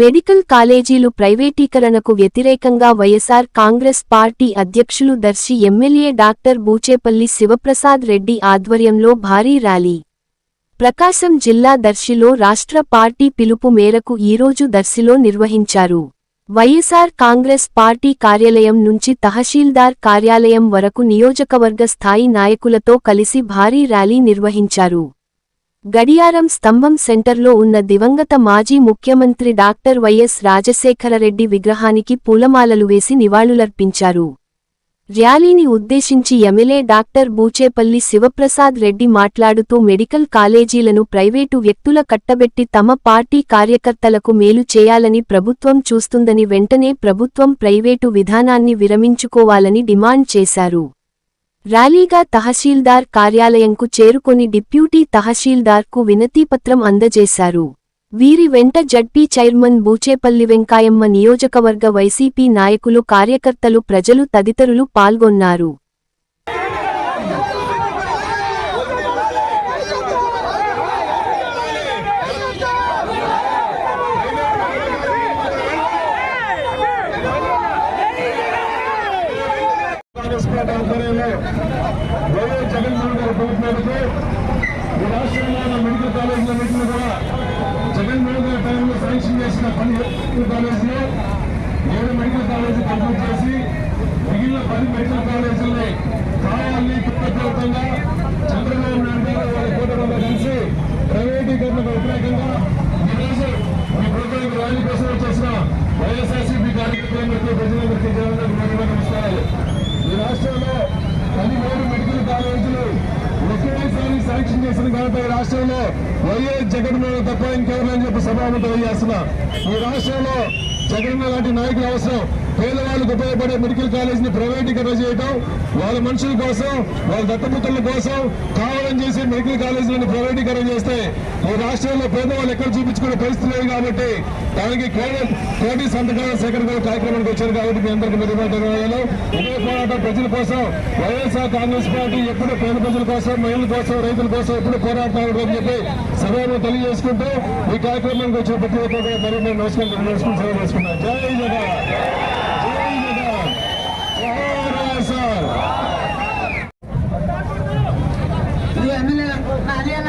Medical కాలేజీలు ప్రైవేటీకరణకు వ్యతిరేకంగా వైఎస్ఆర్ కాంగ్రెస్ పార్టీ అధ్యక్షులు దర్శి ఎమ్మెల్యే డాక్టర్ బూచేపల్లి శివప్రసాద్ రెడ్డి ఆధ్వర్యంలో భారీ ర్యాలీ. ప్రకాశం జిల్లా దర్శిలో రాష్ట్ర పార్టీ పిలుపు మేరకు ఈరోజు దర్శిలో నిర్వహించారు. వైఎస్ఆర్ కాంగ్రెస్ పార్టీ కార్యాలయం నుంచి తహసీల్దార్ కార్యాలయం వరకు నియోజకవర్గ స్థాయి నాయకులతో కలిసి భారీ ర్యాలీ నిర్వహించారు. గడియారం స్తంభం సెంటర్లో ఉన్న దివంగత మాజీ ముఖ్యమంత్రి డాక్టర్ వైఎస్ రాజశేఖరరెడ్డి విగ్రహానికి పూలమాలలు వేసి నివాళులర్పించారు. ర్యాలీని ఉద్దేశించి ఎమ్మెల్యే డాక్టర్ బూచేపల్లి శివప్రసాద్ రెడ్డి మాట్లాడుతూ మెడికల్ కాలేజీలను ప్రైవేటు వ్యక్తుల కట్టబెట్టి తమ పార్టీ కార్యకర్తలకు మేలు చేయాలని ప్రభుత్వం చూస్తుందని వెంటనే ప్రభుత్వం ప్రైవేటు విధానాన్ని విరమించుకోవాలని డిమాండ్ చేశారు. ర్యాలీగా తహసీల్దార్ కార్యాలయంకు చేరుకొని డిప్యూటీ తహసీల్దార్కు వినతిపత్రం అందజేశారు. వీరి వెంట జడ్పీ చైర్మన్ బూచేపల్లి వెంకాయమ్మ నియోజకవర్గ వైసీపీ నాయకులు కార్యకర్తలు ప్రజలు తదితరులు పాల్గొన్నారు. కాంగ్రెస్ ఆధ్వర్యంలో వైఎస్ జగన్మోహన్ గారి ప్రభుత్వానికి ఈ రాష్ట్రంలో ఉన్న మెడికల్ కాలేజీలన్నింటినీ కూడా జగన్మోహన్ గారి టైంలో శాంక్షన్ చేసిన పని మెడికల్ కాలేజీలో ఏడు మెడికల్ కాలేజీ కంప్లీట్ చేసి మిగిలిన పది మెడికల్ కాలేజీలని కావాలని కృతజ్ఞతంగా చంద్రబాబు నాయుడు గారు వాళ్ళ కూటమిలో కలిసి ప్రైవేటీకరణకు వ్యతిరేకంగా ఈరోజు మీ ప్రభుత్వానికి ర్యాలీ కోసం వచ్చేసిన వైఎస్ఆర్సీపీ కార్యకర్తలందరికీ ప్రజలందరికీ జగన్ నమస్కారాలు ఈ రాష్ట్రంలో పదిహేడు మెడికల్ కాలేజీలు ఒకేసారి శాంక్షన్ రాష్ట్రంలో వైఎస్ జగన్మోహన్ తప్ప ఇంకెవరని చెప్పి సభాము తెలియజేస్తున్నా ఈ రాష్ట్రంలో జగన్మోహన్ లాంటి నాయకులు అవసరం. పేదవాళ్ళకు ఉపయోగపడే మెడికల్ కాలేజీని ప్రైవేటీకరణ చేయడం వాళ్ళ మనుషుల కోసం వాళ్ళ దత్తపుత్రుల కోసం కావాలని చేసి మెడికల్ కాలేజీలను ప్రైవేటీకరణ చేస్తే ఈ రాష్ట్రంలో పేదవాళ్ళు ఎక్కడ చూపించుకునే పరిస్థితి లేదు కాబట్టి దానికి కోటి కోటి సంతకాల సేకరణ కార్యక్రమానికి వచ్చారు కాబట్టి మీ అందరికీ మెరుగైన ఇదే పోరాటం ప్రజల కోసం వైఎస్ఆర్ కాంగ్రెస్ పార్టీ ఎప్పుడు పేద ప్రజల కోసం మహిళల కోసం రైతుల కోసం ఎప్పుడు పోరాడుతున్నారు అని చెప్పి సభలో తెలియజేసుకుంటూ ఈ కార్యక్రమానికి వచ్చిన ప్రతి ఒక్కరు నమస్కారం నమస్కారం జై జగన్ Mariana.